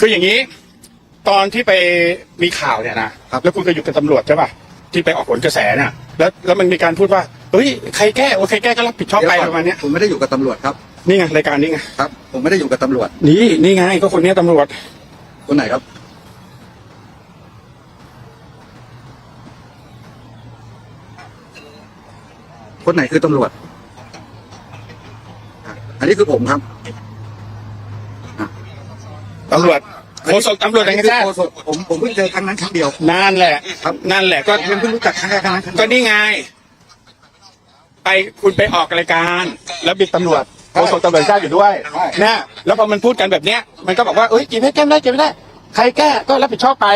คืออย่างนี้ ตอนที่ไปมีข่าวเนี่ยนะครับแล้วคุณก็อยู่กับตำรวจใช่ป่ะที่ไปออกผลกระแสน่ะ แล้วแล้วมันมีการพูดว่าเฮ้ยใครแก้โอ้ใครแก้ก็รับผิดชอบไปประมาณเนี้ยผมไม่ได้อยู่กับตำรวจครับนี่ไงรายการนี้ไงครับ ผมไม่ได้อยู่กับตำรวจ นี่นี่ไงก็คนเนี้ยตำรวจคนไหนครับ คนไหนคือตำรวจอะอันนี้คือผมครับ ตำรวจโฆษกตำรวจแห่งชาติโฆษกผมผมเพิ่งเจอครั้งนั้นครั้งเดียว นั่นแหละครับนั่นแหละก็ผมเพิ่งรู้จักครั้งแรกครั้งนั้นครั้งเดีก็ยวนี่ไง ไปคุณไปออกรายการ แล้วบิ๊กตำรวจโฆษกตำรวจแห่งชาติอยู่ด้วยนะแล้วพอมันพูดกันแบบเนี้ย มันก็บอกว่าเอ้ยจีบให้แก้ไม่ได้จีบไม่ได้ ใครแก้ก็รับผิดชอบไป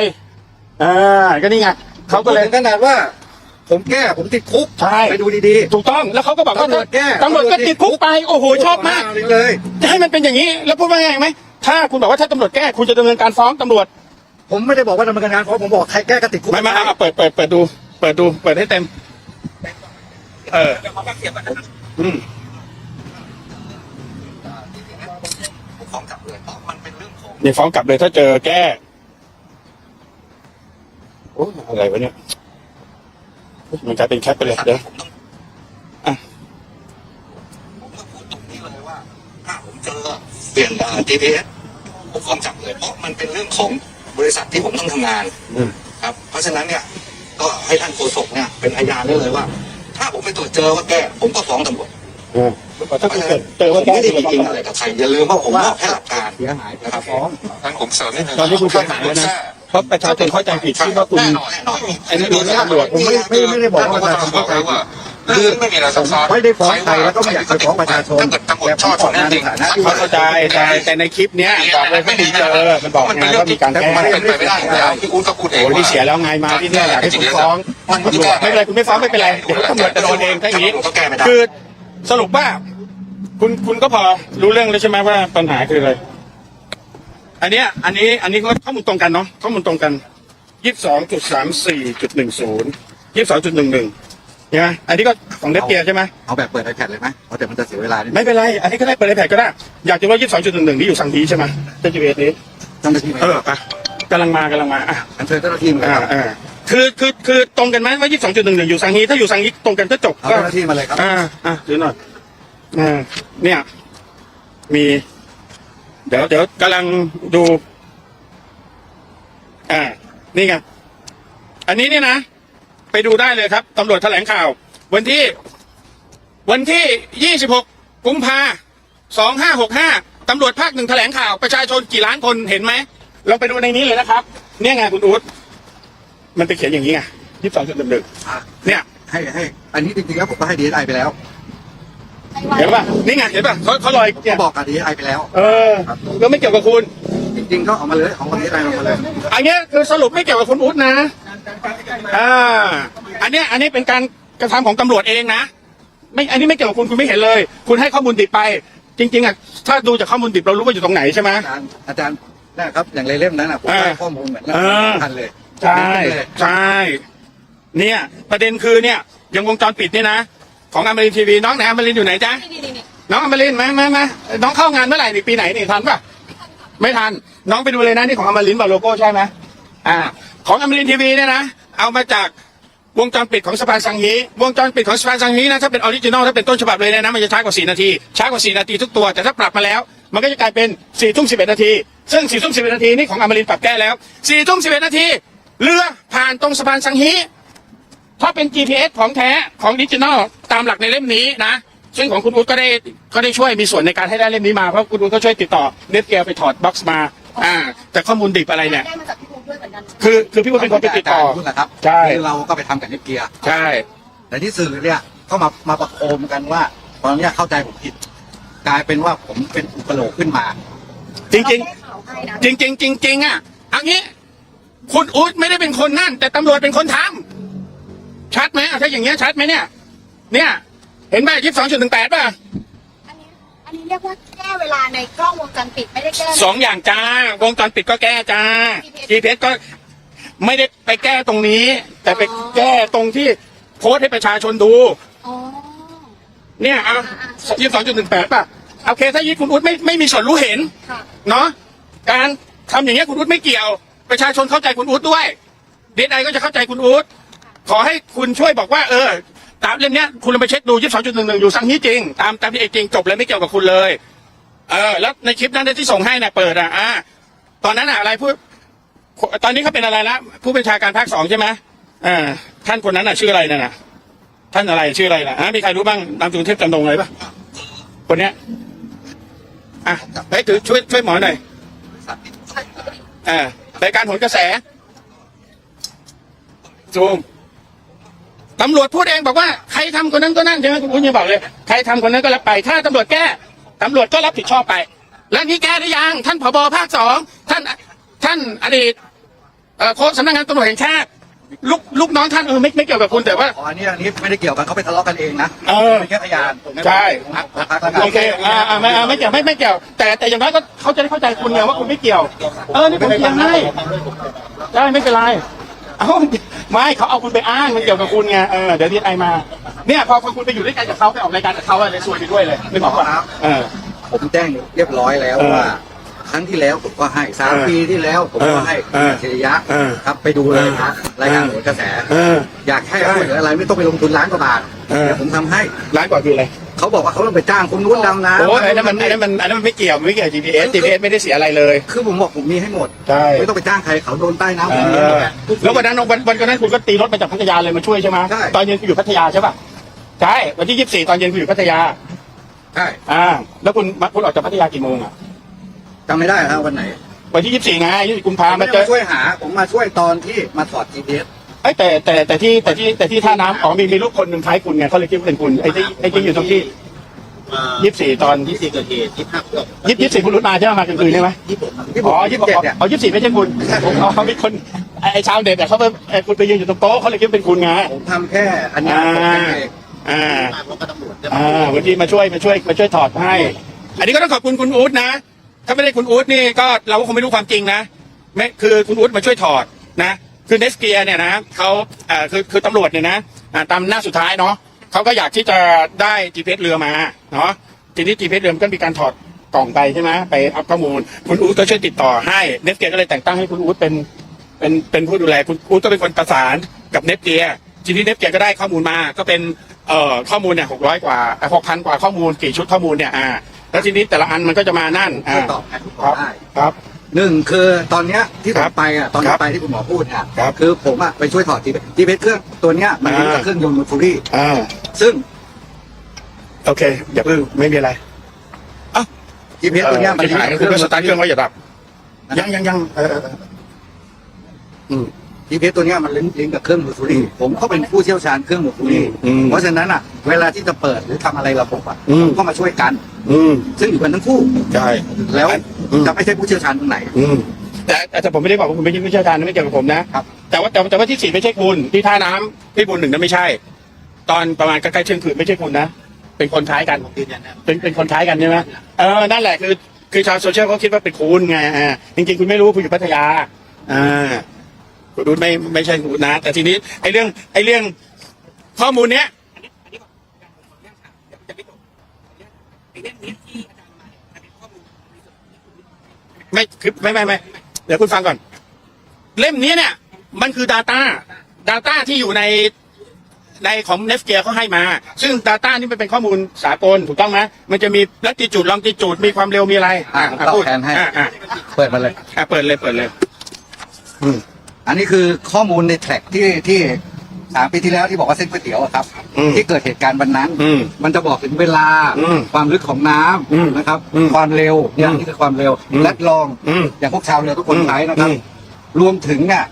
อ่าก็นี่ไงเขาก็เลย ผมพูดถึงขนาดว่า ผมแก้ผมติดคุกใช่ ไปดูดี ถูกต้องแล้วเขาก็บอกว่าตำรวจแก้ ตำรวจก็ติดคุกไปโอ้โหๆชอบมาก เลย จะให้มันเป็นอย่างนี้ แล้วพูดว่าไงไหม ถ้าคุณบอกว่าถ้าตำรวจแก้คุณจะดำเนินการฟ้องตำรวจผมไม่ได้บอกว่าดำเนินการเพราะผมบอกใครแก้ก็ติดคุกไม่ไม่เอาเอาเปิดเปิดเปิดดู เปิดดูเปิดให้เต็ม เอออืมฟ้องกลับเลยเพราะมันเป็นเรื่องของนี่ฟ้องกลับเลยถ้าเจอแก้โอ้ยอะไรวะเนี่ยมันกลายเป็นแคปไปเลยเดี๋ยวอะ ผมก็พูดตรงนี้เลยว่า ถ้าผมเจอ เปลี่ยนด่าน GPS ผมฟ้องกลับเลย เพราะมันเป็นเรื่องของบริษัทที่ผมต้องทำงานอืมครับ เพราะฉะนั้นเนี่ยก็ให้ท่านโฆษกเนี่ยเป็นพยานได้เลยว่า ถ้าผมไปตรวจเจอว่าแก้ผมก็ฟ้องตำรวจอืมถ้าคุณเกิดเจอว่าผมแก้ไม่ได้คุณมีจะจริงฟ้องอะไรกับใครอย่าลืมว่าผมมอบแค่หลักการเสียหายนะครับฟ้องงั้นผมเสริมนิดนึงตอนที่คุณเสียหายแล้วนะเพราะประชาชนเข้าใจผิดที่ว่าคุณแน่นอนแน่นอนไอ้นี่ดูตำรวจผมไม่ไม่ไม่ได้บอกว่าประชาชนเข้าใจผิดว่าเรื่องไม่มีอะไรซับซ้อนไม่ได้ฟ้องใครแล้วก็ไม่อยากจะฟ้องประชาชนถ้าเกิดตำรวจชอบชนจริงเขาเข้าใจแต่แต่ในคลิปเนี้ยบอกเลยว่าคุณเจอมันบอกไงว่ามีการแก้มันเป็นไปไม่ได้อยู่แล้วพี่อุ้นก็พูดเองโอ้นี่เสียแล้วไงมาที่เนี่ยอยากให้คุณฟ้องตำรวจไม่เป็นไรคุณไม่ฟ้องไม่เป็นไรเดี๋ยวตำรวจจะโดนเองถ้าอย่างนี้ก็แก้ไม่ได้คือสรุปว่า คุณคุณก็พอรู้เรื่องแล้วใช่ไหมว่าปัญหาคืออะไรอันเนี้ยอันนี้อันนี้ก็ข้อมูลตรงกันเนาะข้อมูลตรงกันยี่สิบสองจุดสามสี่จุดหนึ่งศูนย์ยี่สิบสองจุดหนึ่งหนึ่งใช่ไหมอันนี้ก็ของเดฟเกียร์ใช่ไหมเอาแบบเปิด iPad เลยไหมเอาแต่มันจะเสียเวลานิดนึงไม่เป็นไร อันนี้ก็ได้เปิดไอแพดก็ได้ อยากจะว่ายี่สิบสองจุดหนึ่งหนึ่งที่อยู่สังฮีใช่ไหมเจ้าจีเอสนี้เจ้าหน้าที่ไหมเออไปกำลังมากำลังมาอะอันเชิญเจ้าหน้าที่มาเลยอ่าครับอ่าคือคือคือตรงกันไหมว่ายี่สิบสองจุดหนึ่งหนึ่งอยู่สังฮีถ้าอยู่สังฮีตรงกันก็จบเอาก็เจ้าหน้าที่มาเลยครับอ่าอ่าเดี๋ยวหน่อยอ่าเนี่ย มี เดี๋ยวเดี๋ยวกำลังดู อ่า นี่ไงอันนี้เนี่ยนะ ไปดูได้เลยครับตำรวจแถลงข่าว วันที่ วันที่ยี่สิบหกกุมภาสองห้าหกห้าตำรวจภาคหนึ่งแถลงข่าวประชาชนกี่ล้านคนเห็นไหมลองไปดูในนี้เลยนะครับ เนี่ยไงคุณอู๊ดมันไปเขียนอย่างนี้ไงยี่สิบสองจุดหนึ่งหนึ่งอะเนี่ย ให้ให้ อันนี้จริงๆแล้วผมก็ให้ DSI ไปแล้วเห็นป่ะนี่ไงเห็นป่ะเขาเขาลอยเนี่ก็ยบอกกับ DSI ไปแล้ว เออก็ไม่เกี่ยวกับคุณ จริงๆก็เอามาเลยเอาของ DSI เอามาเลยอันเนี้ยคือสรุปไม่เกี่ยวกับคุณอุ๊ดนะ อ่าอันเนี้ยอันนี้เป็นการกระทำของตำรวจเองนะ ไม่ อันนี้ไม่เกี่ยวกับคุณคุณไม่เห็นเลย คุณให้ข้อมูลดิบไป จริง ๆอะถ้าดูจากข้อมูลดิบเรารู้ว่าอยู่ตรงไหนใช่ไหมอาจารย์อาจารย์นะครับ อย่างในเล่มนั้นนะผมได้ข้อมูลเหมือนกันทันเลยใช่ใช่เนี่ยประเด็นคือเนี่ยย่างวงจรปิดเนี่ยนะของอมรินทีวีน้องไหนอมรินอยู่ไหนจ๊ะน้องอมรินมามามาน้องเข้างานเมื่อไหร่นี่ปีไหนนี่ทันปะไม่ทัน น้องไปดูเลยนะนี่ของอมรินบอโลโก้ใช่ไหมอ่า ของอมรินทีวีเนี่ยนะ เอามาจากวงจรปิดของสะพานสังฮีวงจรปิดของสะพานสังฮีนะถ้าเป็นออริจินอลถ้าเป็นต้นฉบับเลยเนยนะมันจะช้ากว่า4นาทีช้ากว่า4นาทีทุกตัวแต่ถ้าปรับมาแล้ว มันก็จะกลายเป็น4ทุ่ม11นาที ซึ่ง4ทุ่ม11นาทีนี่ของอมรินปรับแก้แล้ว4ทุ่ม11นาทีเรือผ่านตรงสะพานสังฮีถ้าเป็น GPS ของแท้ของดิจิทัลตามหลักในเล่มนี้นะซึ่งของคุณอุ๊ดก็ได้ก็ได้ช่วยมีส่วนในการให้ได้เล่มนี้มาเพราะคุณอุ๊ดก็ช่วยติดต่อเน็ตเกียร์ไปถอดบ็อกซ์มาอ่าแต่ข้อมูลดิบอะไรเนี่ย ได้มาจากพี่ภูมิด้วยเหมือนกันคือคือพี่อุ๊ดเป็นคนไปติดต่อพูดนะครับใช่ คือเราก็ไปทำกับนิเกียร์ใช่ แต่ที่สื่อเนี่ยก็มามาประโคมกันว่า ตอนเนี้ยเข้าใจผมผิด กลายเป็นว่าผมเป็นอุปโลกขึ้นมา จริงจริงเราได้ข่าวให้นะจริงจริงจริงจริงๆอะเอันนี้ คุณอุ๊ดไม่ได้เป็นคนนั่น แต่ตำรวจเป็นคนทำชัดไหมอะถ้าอย่างเงี้ยชัดไหมเนี่ย เนี่ย เห็นไหมยี่สิบสองจุดหนึ่งแปดป่ะอั นนี้อันนี้เรียกว่าแก้เวลาในกล้องวงจรปิดไม่ได้แก้สองอย่างจ้าวงจรปิดก็แก้จ้า GPS ก็ไม่ได้ไปแก้ตรงนี้ แต่ไปแก้ตรงที่โพสต์ให้ประชาชนดู อ๋อ เนี่ยอะยี่สองจุดหนึ่งแปดป่ะโอเคถ้ายี่คุณอุ๊ดไม่ไม่มีส่วนรู้เห็นค่ะ เนาะการทำอย่างเงี้ยคุณอุ๊ดไม่เกี่ยว ประชาชนเข้าใจคุณอุ๊ดด้วยเดนไอก็จะเข้าใจคุณอุ๊ดขอให้คุณช่วยบอกว่า เออ ตามเล่มเนี้ยคุณลองไปเช็คดูยี่สิบสองจุดหนึ่งหนึ่งอยู่สั่งนี้จริง ตามตามที่เอกจริงจบเลยไม่เกี่ยวกับคุณเลย เออ แล้วในคลิปนั้นที่ส่งให้น่ะเปิดอะอ่าตอนนั้นอะอะไรพูดตอนนี้เขาเป็นอะไรละผู้บัญชาการภาคสองใช่ไหมอ่าท่านคนนั้นอะชื่ออะไรนั่นน่ะท่านอะไรชื่ออะไรนะอะมีใครรู้บ้างนามสกุลเทพจำนงเลยปะคนเนี้ยอะเฮ้ถือช่วยช่วยหมอหน่อยอ่ารายการโหนกระแสซูม ตำรวจพูดเองบอกว่าใครทำคนนั้นก็นั่นใช่ไหมคุณคุณยังบอกเลยใครทำคนนั้นก็รับไป ถ้าตำรวจแก้ตำรวจก็รับผิดชอบไป แล้วนี่แก้หรือยังท่านผบภาคสองท่านท่านอดีตเอ่อโค้ชสำนักงานตำรวจแห่งชาติลูกลูกน้องท่านเออไม่ไม่เกี่ยวกับคุณแต่ว่าอ๋ออันนี้อันนี้ไม่ได้เกี่ยวกันเขาไปทะเลาะกันเองนะเออเป็นแค่พยานใช่พักพักแล้วกันโอเคอ่าอ่าไม่อ่าไม่เกี่ยวไม่ไม่เกี่ยว แต่แต่อย่างน้อยก็เขาจะได้เข้าใจคุณไงว่าคุณไม่เกี่ยว เออนี่ผมเกี่ยวให้ได้ไม่เป็นไร เอ้าไม่เขาเอาคุณไปอ้างมันเกี่ยวกับคุณไงเออเดี๋ยวดีไอมาเนี่ยพอพอคุณไปอยู่ด้วยกันกับเขาไปออกรายการกับเขาอะไรซวยไปด้วยเลยไม่บอกว่าเออ ผมแจ้งเรียบร้อยแล้วเออว่า ครั้งที่แล้วผมก็ให้สามเออปีที่แล้วผมก็ให้เออคุณอัจฉริยะเออครับไปดูเลยนะรายการโหนกระแส เอออยากให้ช่วยเหลืออะไรไม่ต้องไปลงทุนล้านกว่าบาทเออเดี๋ยวผมทำให้ร้านกว่าคืออะไร เขาบอกว่าเขาต้องไปจ้างคนนู้นดำน้ำโอ้ยอันนั้นมันอันนั้นมันอันนั้นมันไม่เกี่ยวไม่เกี่ยว GPS GPS ไม่ได้เสียอะไรเลยคือผมบอกผมมีให้หมด ใช่ไม่ต้องไปจ้างใครเขาโดนใต้น้ำเอผมมีหมอดแล้ววันนั้นวันวันวันนั้นคุณก็ตีรถมาจากพัทยาเลยมาช่วยใช่ไหมใช่ ตอนเย็นคุณอยู่พัทยาใช่ป่ะใช่วันที่ยี่สิบสี่ตอนเย็นคุณอยู่พัทยา ใช่อ่า แล้วคุณมาคุณออกจากพัทยากี่โมงอะจำไม่ได้ครับวันไหนวันที่ยี่สิบสี่ไงยี่สิบกุมภาผมมาไม่เจได้อ มาช่วยหา ผมมาช่วยตอนที่มาถอด GPS ไอ้ยแต่แต่แต่ที่แต่ที่แต่ที่ท่าน้ำอ๋อมีมีลูกคนหนึ่งคล้ายคุณไงเขาเลยคิดว่าเป็นคุณไอ้ที่ไอ้ที่อยู่ตรงที่ยี่สิบสี่ตอนยี่สิบเกิดเหตุที่ภาคเพื่อยี่สิบสี่คุณรุดมาใช่ไหมมากลางคืนใช่ไหมที่ผมที่ผอ๋มอยี่ยี่สิสิบบเจ็ดเนี่ยอ๋อยี่สิบสี่ไม่ใช่คุณผมอ๋อมีคนไอ้ไอ้ชาวเด็ดแต่เขาไปไอ้คุณไปยืนอยู่ตรงโต๊ะเขาเลยคิดว่าเป็นคุณไงผมทำแค่อันนี้อ่าผมแค่เองอ่าตามรถกับตำรวจอ่าวันนี้มาช่วยมาช่วยมาช่วยถอดให้ อันนี้ก็ต้องขอบคุณคุณอู๊ดนะ ถ้าไม่ได้คุณอู๊ดนี่ก็เราก็คงไม่รู้ความจริงนะไม่คือคุณอู๊ดมาช่วยถอดนะ คือเนสเกียเนี่ยนะเขาเอ่อคือคือตำรวจเนี่ยนะอ่าตามหน้าสุดท้ายเนาะเขาก็อยากที่จะได้ GPS เรือมาเนาะทีนี้ GPS เรือมันก็มีการถอดกล่องไปใช่ไหมไปอัพข้อมูล คุณอู๊ดก็ช่วยติดต่อให้เนสเกียก็เลยแต่งตั้งให้คุณอู๊ดเป็นเป็นเป็นผู้ดูแลคุณอู๊ดก็เป็นคนประสานกับเนสเกียทีนี้เนสเกียก็ได้ข้อมูลมาก็เป็นเอ่อข้อมูลเนี่ยหกร้อยกว่าหกพันกว่าข้อมูลกี่ชุดข้อมูลเนี่ยอ่าแล้วทีนี้แต่ละอันมันก็จะมานั่นอ่าช่วยตอบให้ผมครับได้ครับ หนึ่งคือตอนเนี้ยที่ผครัมบไปอะตอนครัที่บไปที่คุณหมอพูดอะครับคือผมอะไปช่วยถอด GPS GPS เครื่องตัวเนี้ยมันเป็นอ่า เครื่องยนต์มูฟูรี่อ่า ซึ่งโอเค อย่าเพิ่งไม่มีอะไร GPS ตัวเนี้ยมันจะหายเป็นคุณก็สมูตาร์ทเครื่องฟูไว้อย่าดับ ยังยังยังเออเออเอออืม GPS ตัวเนี้ยมันลิงก์ลิงก์กับเครื่องมูฟูรี่ผมก็เป็นผู้เชี่ยวชาญเครื่องมูฟูรี่อืมเพราะฉะนั้นอะ เวลาที่จะเปิดหรือทำอะไรระบบอะอืมผมก็มาช่วยกัน อืม ซึ่งอยู่กันทั้งคู่ ใช่ แล้วอืม จะไม่ใช่ผู้เชี่ยวชาญตรงไหน อืม แต่แต่ผมไม่ได้บอกว่าคุณไม่ใช่ผู้เชี่ยวชาญนะไม่เกี่ยวกับผมนะครับ แต่ว่าแต่ว่าแต่ว่าที่สี่ไม่ใช่คุณที่ท่าน้ำที่บุญหนึ่งนั้นไม่ใช่ ตอนประมาณใกล้ๆเที่ยงคืนไม่ใช่คุณนะเป็นคนคล้ายกันเป็นเป็นคนคล้ายกันใช่ไหมเออ นั่นแหละคือ คือชาวโซเชียลเขาคิดว่าเป็นคุณไงอ่าจริงๆ คุณไม่รู้คุณอยู่พัทยา อ่า คุณรู้ไม่ไม่ใช่คุณนะ แต่ทีนี้ไอ้เรื่องไอ้เรื่องข้อมูลเนี้ยไม่คือไม่ไม่ไม่เดี๋ยวคุณฟังก่อน เล่มนี้เนี่ย มันคือ Data Data ที่อยู่ในในของเนฟเกียเขาให้มา ซึ่ง Data นี่มันเป็นข้อมูลสากลถูกต้องไหมมันจะมีลัติจูดลองติจูดมีความเร็วมีอะไร อะอะตอบพูดแทนให้อะอะเปิดมาเลย อะเปิดเลยเปิดเลย อืม อันนี้คือข้อมูลในแทร็กที่ที่สามปีที่แล้วที่บอกว่าเส้นก๋วยเตี๋ยวอะครับ อืมที่เกิดเหตุการณ์วันนั้น อืมมันจะบอกถึงเวลา อืมความลึกของน้อืมำนะครับ อืมความเร็วเนี่ยอืมนี่คือความเร็วอืมและลองอืมอย่างพวกชาวเรือทุกคนอืมใช้นะครับ อืมรวมถึงเนี่ย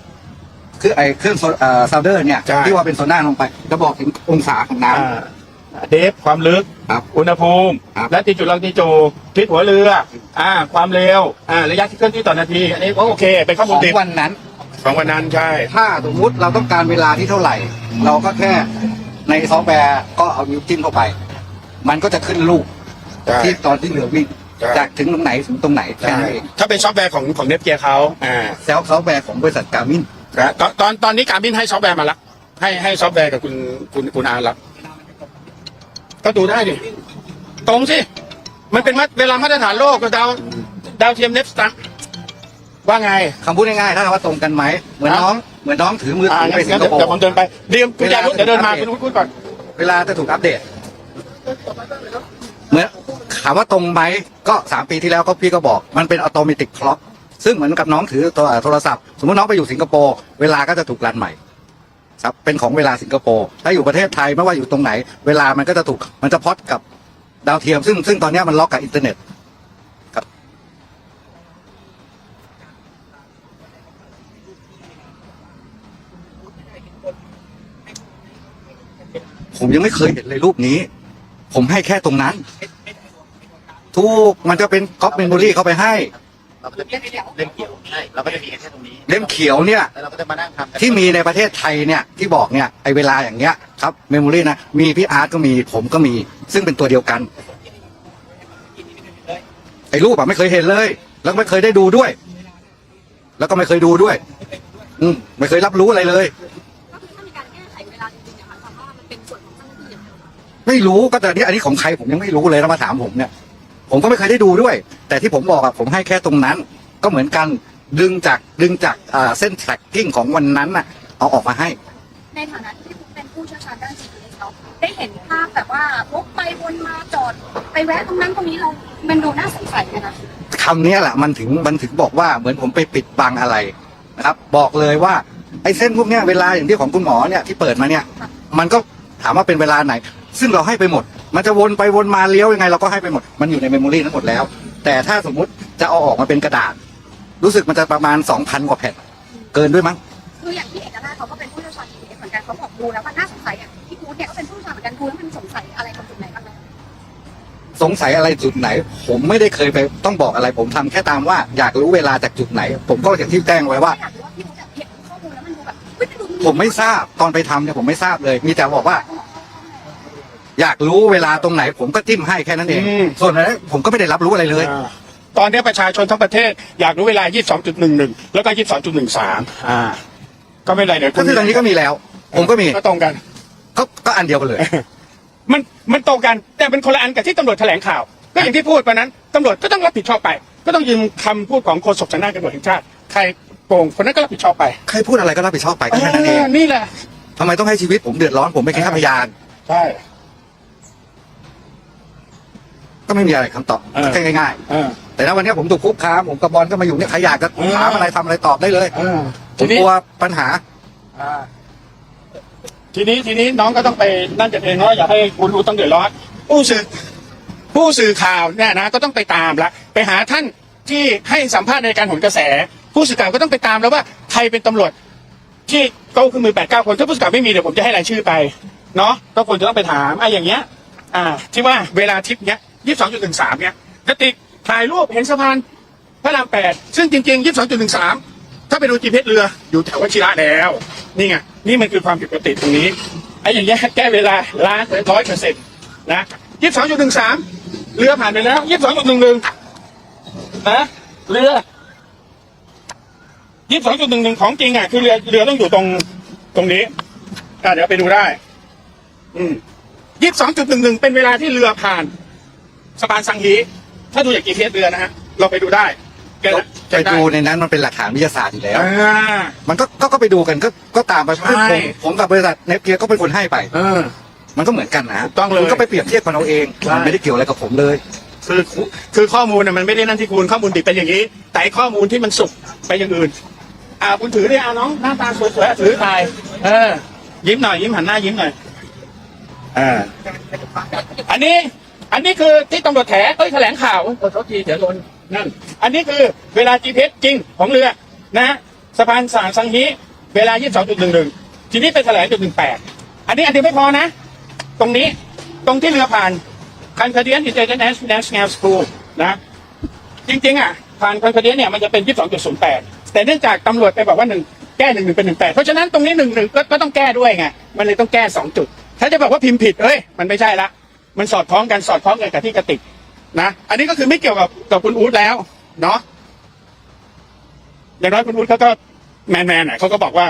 คือไอ้เครื่องโซเอ่อซาวเดอร์เนี่ย ใช่ ที่ว่าเป็นโซน่าลงไปจะบอกถึงองศาของน้ อ่าเดฟความลึกำครับอุณหภูมิ ครับและติจูดลองติจูดทิศหัวเรือ อ่า ความเร็ว อ่า ระยะที่เคลื่อนที่ต่อนาที อันนี้ก็โอเค เป็นข้อขมูลองติดวันนั้น ของวันนั้นใช่ ถ้าสมมุติเราต้องการเวลาที่เท่าไหร่ เราก็แค่ในซอฟต์แวร์ก็เอานิ้วจิ้มเข้าไป มันก็จะขึ้นรูปใช่ ที่ตอนที่เรือวิ่งใช่ จากถึงตรงไหนถึงตรงไหนแค่ใช่นั้นเองถ้าเป็นซอฟต์แวร์ของของเนฟเกียร์เขาอ่าเซลฟ์ซอฟต์แวร์ของบริษัทการมินนะตอนตอนตอนนี้การบินให้ซอฟต์แวร์มาละให้ให้ซอฟต์แวร์กับคุณคุณคุณอาร์ละก็ดูได้ดิตรงสิ มันเป็นมาเวลามาตรฐานโลกดาวดาวเทียมเนฟสตัง ว่าไง คำพูดง่ายๆถ้าว่าตรงกันไหมเหมือนน้องเหมือนน้องถือมืออ่าถืองั้นไปสิงั้งนคโปเดี๋ยวผมร์ เดินไปเดี๋ยวคุณจารุเดี๋ยวเดินมาคุณพูดก่อน เวลาจะถูกอัปเดตเหมือนถามว่าตรงไหมก็สามปีที่แล้วก็พี่ก็บอก มันเป็นอัตโนมัติคล็อกซึ่งเหมือนกับน้องถือตัวโทรศัพท์ สมมติน้องไปอยู่สิงคโปร์เวลาก็จะถูกรันใหม่ครับเป็นของเวลาสิงคโปร์ถ้าอยู่ประเทศไทยไม่ว่าอยู่ตรงไหน เวลามันก็จะถูกมันจะพอดกับดาวเทียม ซึ่งซึ่งตอนเนี้ยมันล็อกกับอินเทอร์เน็ต ครับ ผมยังไม่เคยเห็นเลยรูปนี้ ผมให้แค่ตรงนั้น ทุกมันจะเป็นก๊อปเมมโมรี่เข้าไปให้ เราก็จะมีเล่มเขียวใช่เราก็จะมีแค่ตรงนี้เล่มเขียวเนี่ย แล้วเราก็จะมานั่งทำกันที่มีในประเทศไทยเนี่ยที่บอกเนี่ยไอเวลาอย่างเงี้ยครับเมมโมรี่นะมีพี่อาร์ตก็มีผมก็มี ซึ่งเป็นตัวเดียวกัน ไอรูปอะไม่เคยเห็นเลย แล้วก็ไม่เคยได้ดูด้วย แล้วก็ไม่เคยดูด้วย อืมไม่เคยรับรู้อะไรเลย ไม่รู้ก็แต่นี่อันนี้ของใครผมยังไม่รู้เลยแล้วมาถามผมเนี่ย ผมก็ไม่เคยได้ดูด้วย แต่ที่ผมบอกอะผมให้แค่ตรงนั้น ก็เหมือนกันดึงจากดึงจากอ่าเส้น tracking ของวันนั้นน่ะเอาออกมาให้ ในฐานะที่คุณเป็นผู้เชี่ยวชาญด้าน GPS เนาะได้เห็นภาพแบบว่าวกไปวนมาจอด ไปแวะตรงนั้นตรงนี้เรา มันดูน่าสงสัยนะคำเนี้ยแหละมันถึงมันถึงบอกว่าเหมือนผมไปปิดบังอะไรนะครับ บอกเลยว่าไอ้เส้นพวกเนี้ยเวลาอย่างที่ของคุณหมอเนี่ยที่เปิดมาเนี่ย มันก็ถามว่าเป็นเวลาไหน ซึ่งเราให้ไปหมด มันจะวนไปวนมาเลี้ยวยังไงเราก็ให้ไปหมด มันอยู่ในเมมโมรีทั้งหมดแล้ว แต่ถ้าสมมุติจะเอาออกมาเป็นกระดาษ รู้สึกมันจะประมาณสองพันกว่าแผ่น เกินด้วยมั้ง คืออย่างที่เอกราชเขาก็เป็นผู้เชี่ยวชาญ GPS เหมือนกันเขาบอกดูแล้วมันน่าสงสัยอะพี่พูดเนี่ยก็เป็นผู้เชี่ยวชาญเหมือนกันดูแล้วมันสงสัยอะไรตรงจุดไหนบ้างไหมสงสัยอะไรจุดไหน ผมไม่ได้เคยไปต้องบอกอะไร ผมทำแค่ตามว่าอยากรู้เวลาจากจุดไหน ผมก็อย่างที่แจ้งไว้ว่า อยากรู้ว่าพี่พูดเห็นข้อมูลแล้วมันดูแบบเฮ้ยนดู ผมไม่ทราบตอนไปทำเนี่ยผมไม่ทราบเลย มีแต่บอกว่า อยากรู้เวลาตรงไหนผมก็จิ้มให้แค่นั้นเอง อืม ส่วนนั้นผมก็ไม่ได้รับรู้อะไรเลย อ่าตอนนี้ประชาชนทั้งประเทศอยากรู้เวลา 22.11 แล้วก็ 22.13 อ่า ก็ไม่เป็นไรเดี๋ยวก็คือตรงนี้ก็มีแล้ว ผมก็มีก็ตรงกัน ก็ก็อันเดียวกันเลย มันมันตรงกันแต่เป็นคนละอันกับที่ตำรวจแถลงข่าว ก็อย่างที่พูดวันนั้นตำรวจก็ต้องรับผิดชอบไป ก็ต้องยืมคำพูดของโฆษกสำนักงานตำรวจแห่งชาติ ใครโกงคนนั้นก็รับผิดชอบไปใครพูดอะไรก็รับผิดชอบไปก็แค่นั้นเองเออนี่แหละทำไมต้องให้ชีวิตผมเดือดร้อนผมเป็นแค่พยาน ใช่ ก็ไม่มีอะไรคำตอบเออ แค่ง่ายเออ ๆ แต่ถ้าวันนี้ผมถูกคุกคามผมกับบอลก็มาอยู่เนี่ยใครอยากจะเออ ถามอะไรทำอะไรตอบได้เลยเออผทีมนี้กลัวปัญหา อ่าทีนี้ทีนี้น้องก็ต้องไปนั่นกันเองเนาะอย่าให้คุณรู้ต้องเดือดร้อนผู้สื่อผู้สื่อข่าวเนี่ยนะก็ต้องไปตามละไปหาท่านที่ให้สัมภาษณ์ในการหนกระแส ผู้สื่อข่าวก็ต้องไปตามแล้วว่าใครเป็นตำรวจ ที่ก็คือมือแปดเก้าคนถ้าผู้สื่อข่าวไม่มีเดี๋ยวผมจะให้รายชื่อไป เนาะก็ควรจะต้องไปถามไอ้อย่างเงี้ย อ่า ที่ว่าเวลาทริปเนี้ย ยี่สิบสองจุดหนึ่งสามเนี้ยกติกถ่ายรูปเห็นสะพานพระรามแปดซึ่งจริงๆยี่สิบสองจุดหนึ่งสามถ้าไปดูจีเพชเรืออยู่แถววชิระแล้ว นี่ไงนี่มันคือความผิดปกติตรงนี้ไอ้อย่างเงี้ยแก้เวลาล้านร้อยเปอร์เซ็นต์นะยี่สิบสองจุดหนึ่งสามเรือผ่านไปแล้วยี่สิบสองจุดหนึ่งหนึ่งนะเรือยี่สิบสองจุดหนึ่งหนึ่งของจริงอะคือเรือเรือต้องอยู่ตรงตรงนี้อะเดี๋ยวไปดูได้ อืมยี่สิบสองจุดหนึ่งหนึ่งเป็นเวลาที่เรือผ่าน สะพานสังฮีถ้าดูจากกีเพเรือนะฮะเราไปดูได้แกไปดูในนั้นมันเป็นหลักฐานวิทยาศาสตร์อยู่แล้ว อ่า มันก็ก็ก็ไปดูกันก็ก็ตามไปใช่ ผมผมกับบริษัทเนฟเกียก็เป็นคนให้ไป เออ มันก็เหมือนกันนะถูกต้องเลยคุณก็ไปเปรียบเทียบกันเอาเองใช่ มันไม่ได้เกี่ยวอะไรกับผมเลย คือคือข้อมูลน่ะมันไม่ได้นั่นที่คุณข้อมูลดิบเป็นอย่างนี้ แต่ไอ้ข้อมูลที่มันสุกไปอย่างอื่น อ่าคุณถือเนี่ยอะน้องหน้าตาสวยๆถือถ่ายเออ ยิ้มหน่อยยิ้มหันหน้ายิ้มหน่อย อ่า อันนี้ อันนี้คือที่ตำรวจแถเอ้ยแถลงข่าวขอโทษทีเดี๋ยวโดนนั่น อันนี้คือเวลา GPS จริงของเรือนะสะพานสางสังฮีเวลา 22.11 ทีนี้ไปแถลงจุด18อันนี้อันเดียวไม่พอนะ ตรงนี้ตรงที่เรือผ่านคันคาเดียนอินเตอร์เนชั่นแนลสคูลนะจริงๆอะผ่านคันคาเดียนเนี่ยมันจะเป็น 22.08 แต่เนื่องจากตำรวจไปบอกว่าหนึ่งแก้หนึ่งหนึ่งเป็นหนึ่งแปดเพราะฉะนั้นตรงนี้หนึ่งหนึ่งก็ก็ต้องแก้ด้วยไงมันเลยต้องแก้สองจุด ถ้าจะบอกว่าพิมพ์ผิดเอ้ยมันไม่ใช่ละ มันสอดคล้องกันสอดคล้องกันกับที่กระติกนะอันนี้ก็คือไม่เกี่ยวกับกับคุณอู๊ดแล้ว เนาะอย่างน้อยคุณอู๊ดเขาก็แมนแมนอะเขาก็บอกว่า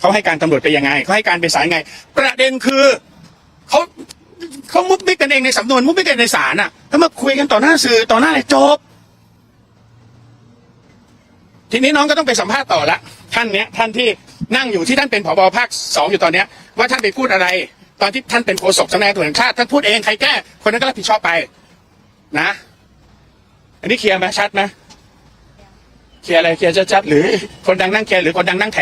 เขาให้การตำรวจไปยังไงเขาให้การไปสายไง ประเด็นคือเขาเขามุกมิกกันเองในสำนวนมุกมิกกันในศาลอะถ้ามาคุยกันต่อหน้าสื่อต่อหน้าอะไรจบทีนี้น้องก็ต้องไปสัมภาษณ์ต่อละท่านเนี้ยท่านที่นั่งอยู่ที่ท่านเป็นผบภาคสองอยู่ตอนเนี้ยว่าท่านไปพูดอะไร ตอนที่ท่านเป็นโฆษกสำนักงานตำรวจแห่งชาติท่านพูดเองใครแก้คนนั้นก็รับผิดชอบไป นะ อันนี้เคลียร์ไหมชัดไหมเคลียร์อะไรเคลียร์ชัดๆหรือคนดังนั่งเคลียร์หรือคนดังนั่งแถ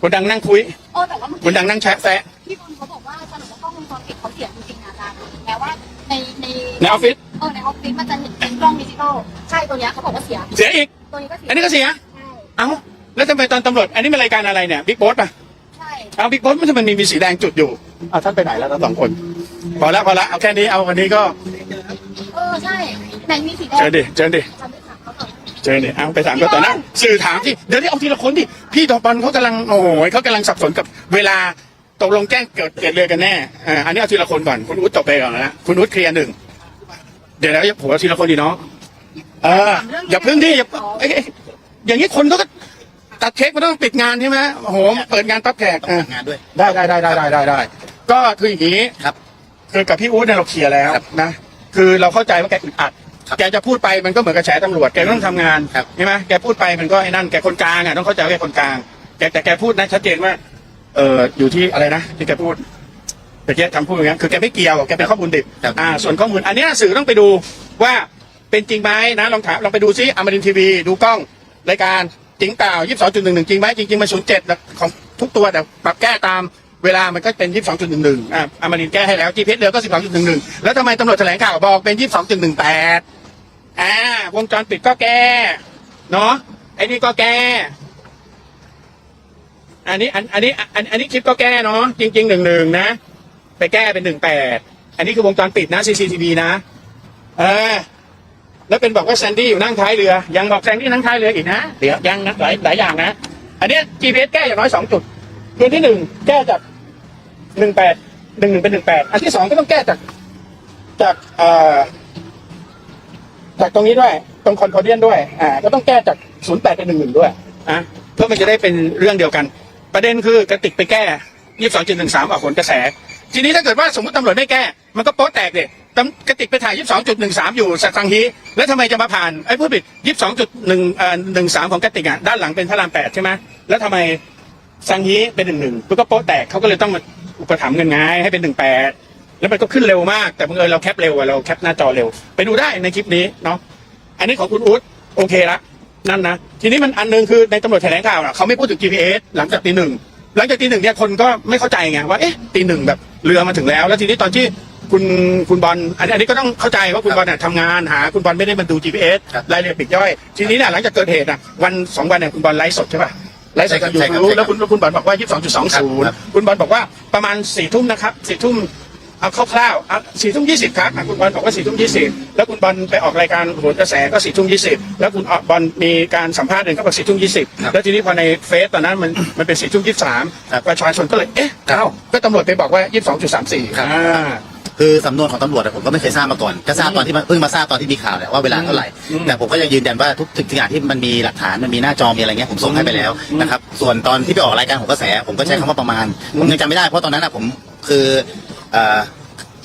คนดังนั่งคุย โอ้แต่ว่าเมื่อคนกี้ดังนั่งแชะแซะพี่บอลเขาบอกว่าสรุปว่ากล้องวงจรปิดเขาเสียจริงๆนะอาจารย์แม้ว่าในในในออฟฟิศเออในออฟฟิศมันจะเห็นเป็นกล้องดิจิตอลใช่ตัวเนี้ยเขาบอกว่าเสีย เสียอีก ตัวนี้ก็เสียอันนี้ก็เสีย ใช่เอ้าแล้วทำไมตอนตำรวจ อันนี้เป็นรายการอะไรเนี่ยบิ๊กโบ๊ทป่ะใช่ เอาบิ๊กโบ๊ทมันจะมันมีมีสีแดงจุดอยู่ เอาท่านไปไหนแล้วทั้งสองคน พอละพอละเอาแค่นี้เอาวันนี้ก็เออใช่ไหนมีสีแดงเจอดิเจอดิจำได้ถามเขาก่อนเจอดิเอาไปถามก็ต่อหน้าสื่อถามที่เดี๋ยวนี้เอาทีละคนดิพี่ดอกบอลเขากำลังโอ้โหเขากำลังสับสนกับเวลาตกลงแจ้งเกิดเกิดเรือกันแน่อ่าอันนี้เอาทีละคนก่อนคุณอุ๊ดจบไปก่อนนะคุณอุ๊ดเคลียร์หนึ่งเดี๋ยวแล้วผมเอาทีละคนดีเนาะเอออย่าพึ่งดิอย่าเอ้ยเอ้ยอย่างนี้คนก็ ตัดเค้กมันต้องปิดงานใช่ไหมโอ้โหเปิดงานปั๊บแขกต้องอ่าทำงานด้วย ได้ได้ได้ได้ได้ได้ได้ก็คืออย่างนี้ครับคือกับพี่อู๊ดเนี่ยเราเคลียร์แล้วครับนะคือเราเข้าใจว่าแกอึดอัด ครับแกจะพูดไปมันก็เหมือนกับแฉตำรวจแกก็ต้องทำงานครับ ใช่ไหมแกพูดไปมันก็ไอ้นั่นแกคนกลางอะต้องเข้าใจว่าแกคนกลางแกแต่แกพูดนะชัดเจนว่าเอออยู่ที่อะไรนะที่แกพูดแต่แกคำพูดอย่างเงี้ยคือแกไม่เกี่ยวแกเป็นข้อมูลดิบครับ อ่าส่วนข้อมูลอันเนี้ยสื่อต้องไปดูว่าเป็นจริงไหมนะลองถามลองไปดูซิอมรินทีวีดูกล้องรายการ จริงเปล่า22.11จริงไหมจริงๆมัน07ของทุกตัวแต่ปรับแก้ตามเวลามันก็เป็น22.11อ่าอมรินทร์แก้ให้แล้ว GPS เรือก็12.11แล้วทำไมตำรวจแถลงข่าวบอกเป็น22.18อ่าวงจรปิดก็แก้เนาะไอ้นี่ก็แก้อันนี้อันอันนี้อันอันนี้คลิปก็แก้เนาะจริงๆหนึ่งหนึ่งนะ ไปแก้เป็นหนึ่งแปดอันนี้คือวงจรปิดนะ CCTV นะ เออ แล้วเป็นบอกว่าแซนดี้อยู่นั่งท้ายเรือ ยังบอกแซนดี้นั่งท้ายเรืออีกนะ เดี๋ยวยังนะหลายหลายอย่างนะ อันเนี้ย GPS แก้อย่างน้อยสองจุดจุดที่หนึ่งแก้จากหนึ่งแปดหนึ่งหนึ่งเป็นหนึ่งแปดอันที่สองก็ต้องแก้จากจากเอ่อจากตรงนี้ด้วย ตรงคอนโคเดียนด้วย อ่า ก็ต้องแก้จากศูนย์แปดเป็นหนึ่งหนึ่งด้วยอะเพื่อมันจะได้เป็นเรื่องเดียวกัน ประเด็นคือกระติกไปแก้ยี่สิบสองจุดหนึ่งสามออกผลกระแส ทีนี้ถ้าเกิดว่าสมมติตำรวจไม่แก้ มันก็โป๊ะแตกเลย กระติกไปถ่ายยี่สิบสองจุดหนึ่งสามอยู่สักทางฮีแล้วทำไมจะมาผ่านไอ้ผู้ผิดยี่สิบสองจุดหนึ่งเอ่อหนึ่งสามของกระติกอะด้านหลังเป็นพระรามแปดใช่ไหมแล้วทำไมสังฮีเป็นหนึ่งหนึ่งมันก็โป๊ะแตกเขาก็เลยต้องมาอุปถัมภ์กันไงให้เป็นหนึ่งแปดแล้วมันก็ขึ้นเร็วมาก แต่บังเอิญเราแคปเร็วอะเราแคปหน้าจอเร็ว ไปดูได้ในคลิปนี้เนาะอันนี้ของคุณอุ๊ดโอเคละนั่นนะทีนี้มันอันหนึงคือในตำรวจแถลงข่าวเขาไม่พูดถึง GPS หลังจากตีหนึ่งหลังจากตีหนึ่งเนี่ยคนก็ไม่เข้าใจไงว่าเอ๊ะตีหนึ่งแบบเรือมาถึงแล้ว แล้วทีนี้ตอนที่ คุณคุณบอลอันนี้อันนี้ก็ต้องเข้าใจว่าคุณบอลน่ะทำงานหาคุณบอลไม่ได้มาดู GPS ครับรายละเอียดปลีกย่อย ทีนี้เนี่ยหลังจากเกิดเหตุน่ะวันสองวันเนี่ยคุณบอลไลฟ์สดใช่ป่ะไลฟ์สดกับยูใช่ครับทูบใช่ครับแล้วคุณแล้วคุณบอลบอกว่า22.20ครับคุณบอลบอกว่าประมาณสี่ทุ่มนะครับสี่ทุ่มเอาคร่าวๆเอาสี่ทุ่มยี่สิบครับอะคุณบอลบอกว่าสี่ทุ่มยี่สิบแล้วคุณบอลไปออกรายการโหนกระแสก็สี่ทุ่มยี่สิบแล้วคุณบอลมีการสัมภาษณ์หนึ่งก็บอกสี่ทุ่มยี่สิบครับแล้วทีนี้พอในเฟซตอนนั้นมันมันเป็นสี่ทุ่มยี่สิบสามครับประชาชนก็เลยเอ๊ะครับ เอ้าก็ตำรวจไปบอกว่ายี่สิบสองจุดสามสี่ครับ อ่า คือสำนวนของตำรวจอะผมก็ไม่เคยทราบมาก่อนก็ทราบตอนที่มันเพิ่งมาทราบตอนที่มีข่าวแหละว่าเวลาเท่าไหร่อืมแต่ผมก็ยังยืนยันว่าทุกทุกอย่างที่มันมีหลักฐานมันมีหน้าจอมีอะไรเงี้ยผมส่งให้ไปแล้วนะครับส่วนตอนที่ไปออกรายการของกระแสผมก็ใช้คำว่าประมาณผมยังจำไม่ได้เพราะตอนนั้นอะผมคือเอ่อ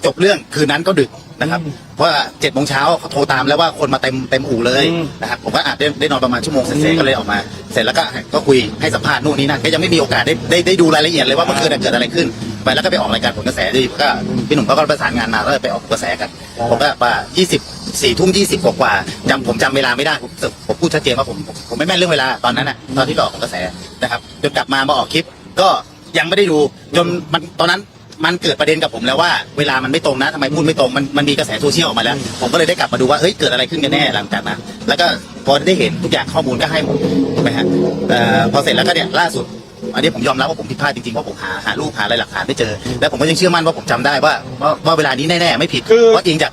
จบเรื่องคืนนั้นก็ดึกนะครับ เพราะว่าเจ็ดโมงเช้าเขาโทรตามแล้วว่าคนมาเต็มเต็มอู่เลยอืม นะครับผมก็อาจได้ได้นอนประมาณชั่วโมงเศอืษมๆก็เลยออกมา เสร็จแล้วก็ก็คุยให้สัมภาษณ์นู่นนี่นั่นก็ยังไม่มีโอกาสได้ได้ได้ดูรายละเอียดเลยว่าเมื่อคืนน่ะเกิดอะไรขึ้น ไปแล้วก็ไปออกรายการผลกระแสด้วยก็พี่หนุ่มเขาก็ประสานงานมาแล้วไปออกกระแสกันผมก็ว่า20สี่ทุ่มยี่สิบกว่าๆจำผมจำเวลาไม่ได้ผมผมพูดชัดเจนว่าผมผมผมไม่แม่นเรื่องเวลาตอนนั้นน่ะตอนที่ไปออกกระแสนะครับจนกลับมามาออกคลิป ก็ยังไม่ได้ดูจนมันตอนนั้นมันเกิดประเด็นกับผมแล้วว่าเวลามันไม่ตรงนะทำไมพูดไม่ตรงมันมันมีกระแสโซเชียลออกมาแล้ว ผมก็เลยได้กลับมาดูว่าเฮ้ยเกิดอะไรขึ้นกันแน่หลังจากนั้นแล้วก็พอได้เห็นทุกอย่างข้อมูลก็ให้หมดถูกไหมฮะเอ่อพอเสร็จแล้วก็เนี่ยล่าสุด อันนี้ผมยอมรับว่าผมผิดพลาดจริงๆเพราะผมหาหารูปหาอะไรหลักฐานไม่เจอ และผมก็ยังเชื่อมั่นว่าผมจำได้ว่าว่าว่าเวลานี้แน่ๆไม่ผิดคือเพราะจริงจาก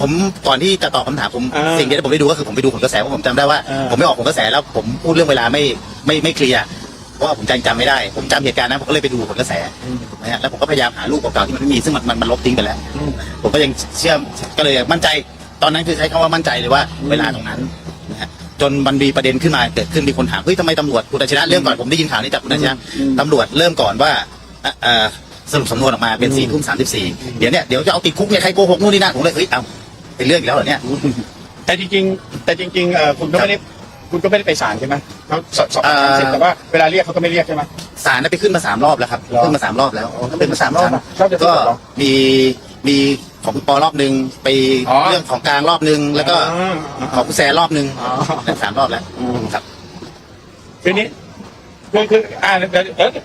ผมก่อนที่จะตอบคำถามผมอ่าสิ่งเดียวที่ผมได้ดูก็คือผมไปดูผลกระแสเพราะผมจำได้ว่า อ่า ผมไม่ออกผลกระแสแล้วผมพูดเรื่องเวลาไม่ไม่ไม่เคลียร์เพราะว่าผมจำจำไม่ได้ ผมจำเหตุการณ์นั้นผมก็เลยไปดูผลกระแสถูกไหมฮะแล้วผมก็พยายามหารูปเก่าๆที่มันไม่มีซึ่งมันมันมันลบทิ้งไปแล้ว ผมก็ยังเชื่อก็เลยมั่นใจ ตอนนั้นคือใช้คำว่ามั่นใจเลยว่าเวลาตรงนั้นนะฮะ จนมันมีประเด็นขึ้นมาเกิดขึ้นมีคนถามเฮ้ยทำไมตำรวจคุณอาชนะเริ่มก่อนผมได้ยินข่าวนี้จากคุณอาชนะตำรวจเริ่มก่อนว่าเอ่อเอ่อสรุปสำนวนออกมาเป็นสี่ทุ่มสามสิบสี่เดี๋ยวเนี่ยเดี๋ยวจะเอาติดคุกเนี่ยใครโกหกนู่นนี่นั่นผมเลยเฮ้ยเอาเป็นเรื่องอีกแล้วเหรอเนี่ย แต่จริงๆแต่จริงๆเอ่อคุณก็ไม่ได้คุณก็ไม่ได้ไปศาลใช่ไหมเขาสอบสอบปากคำเสร็จเอ่อแต่ว่าเวลาเรียกเขาก็ไม่เรียกใช่ไหม ศาลน่ะไปขึ้นมาสามรอบแล้วครับเหรอขึ้นมาสามรอบแล้วขึ้นมาสามรอบชอบจะพูดก็เหรอ มีมี ของคุณปอรอบหนึ่งไปอ๋อ เรื่องของกลางรอบหนึ่งแล้วก็อ่าของคุณแซรอบหนึ่งอ๋อสามรอบแล้วครับทีนี้คือคืออ่าเดี๋ยวเดี๋ยวเดี๋ยว